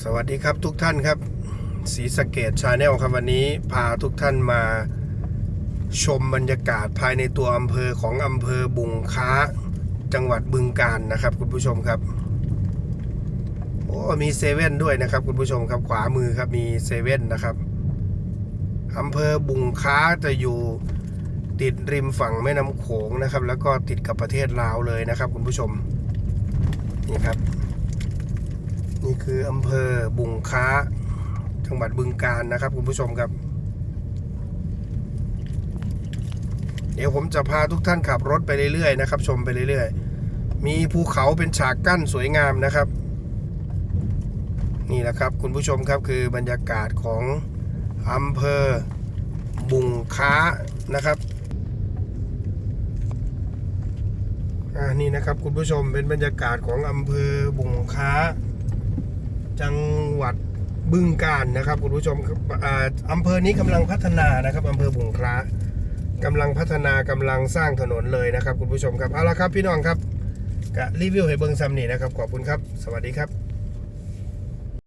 สวัสดีครับทุกท่านครับศรีสเกดชาแนลครับวันนี้พาทุกท่านมาชมบรรยากาศภายในตัวอำเภอของอำเภอบุงค้าจังหวัดบึงกาฬนะครับ คุณผู้ชมครับโอ้มีเซเว่นด้วยนะครับ คุณผู้ชมครับขวามือครับมีเซเว่นนะครับอำเภอบุงค้าจะอยู่ติดริมฝั่งแม่น้ำโขงนะครับ แล้วก็ติดกับประเทศลาวเลยนะครับ คุณผู้ชมนี่ครับ นี่คืออำเภอบุงค้า จังหวัดบึงกาฬนะครับ คุณผู้ชมครับ เดี๋ยวผมจะพาทุกท่านขับรถไปเรื่อยๆนะครับ ชมไปเรื่อยๆ มีภูเขาเป็นฉากกั้นสวยงามนะครับ นี่แหละครับ คุณผู้ชมครับคือบรรยากาศของอำเภอบุงค้านะครับอ่านี่นะครับคุณผู้ชมเป็นบรรยากาศของอำเภอบุงค้า จังหวัดบึงกาฬนะครับคุณผู้ชมอ่าอำเภอนี้กำลังพัฒนานะครับอำเภอบุงคล้ากำลังพัฒนากำลังสร้างถนนเลยนะครับคุณผู้ชมครับเอาละครับพี่น้องครับกะรีวิวให้เบิงซ้ำนี่นะครับขอบคุณครับ สวัสดีครับ